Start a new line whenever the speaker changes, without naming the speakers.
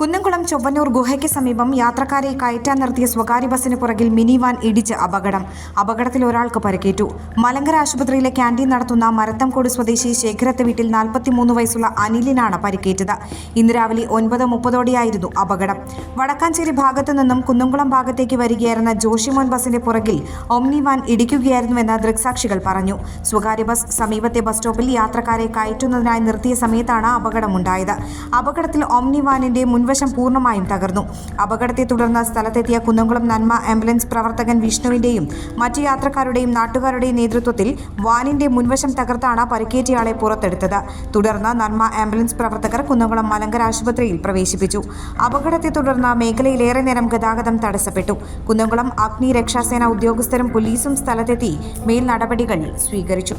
കുന്നംകുളം ചൊവ്വന്നൂർ ഗുഹയ്ക്ക് സമീപം യാത്രക്കാരെ കയറ്റാൻ നിർത്തിയ സ്വകാര്യ ബസിന് പുറകിൽ മിനി വാൻ ഇടിച്ച് അപകടം. അപകടത്തിൽ ഒരാൾക്ക് പരിക്കേറ്റു. മലങ്കര ആശുപത്രിയിലെ ക്യാന്റീൻ നടത്തുന്ന മരത്തംകോട് സ്വദേശി ശേഖരത്തെ വീട്ടിൽ നാൽപ്പത്തിമൂന്ന് വയസ്സുള്ള അനിലിനാണ് പരിക്കേറ്റത്. ഇന്ന് രാവിലെ ഒൻപത് മുപ്പതോടെയായിരുന്നു അപകടം. വടക്കാഞ്ചേരി ഭാഗത്തു നിന്നും കുന്നംകുളം ഭാഗത്തേക്ക് വരികയായിരുന്ന ജോഷിമോൻ ബസിന്റെ പുറകിൽ ഒമ്നി വാൻ ഇടിക്കുകയായിരുന്നുവെന്ന് ദൃക്സാക്ഷികൾ പറഞ്ഞു. സ്വകാര്യ ബസ് സമീപത്തെ ബസ് സ്റ്റോപ്പിൽ യാത്രക്കാരെ കയറ്റുന്നതിനായി നിർത്തിയ സമയത്താണ് അപകടമുണ്ടായത്. അപകടത്തിൽ ഒമ്നി വാനിന്റെ മുൻവശം പൂർണമായും തകർന്നു. അപകടത്തെ തുടർന്ന് സ്ഥലത്തെത്തിയ കുന്നംകുളം നന്മ ആംബുലൻസ് പ്രവർത്തകൻ വിഷ്ണുവിന്റെയും മറ്റു യാത്രക്കാരുടെയും നാട്ടുകാരുടെയും നേതൃത്വത്തിൽ വാനിന്റെ മുൻവശം തകർത്താണ് പരിക്കേറ്റയാളെ പുറത്തെടുത്തത്. തുടർന്ന് നന്മ ആംബുലൻസ് പ്രവർത്തകർ കുന്നംകുളം മലങ്കര ആശുപത്രിയിൽ പ്രവേശിപ്പിച്ചു. അപകടത്തെ തുടർന്ന് മേഖലയിലേറെ നേരം ഗതാഗതം തടസ്സപ്പെട്ടു. കുന്നംകുളം അഗ്നി രക്ഷാസേന ഉദ്യോഗസ്ഥരും പോലീസും സ്ഥലത്തെത്തി മേൽ നടപടികൾ സ്വീകരിച്ചു.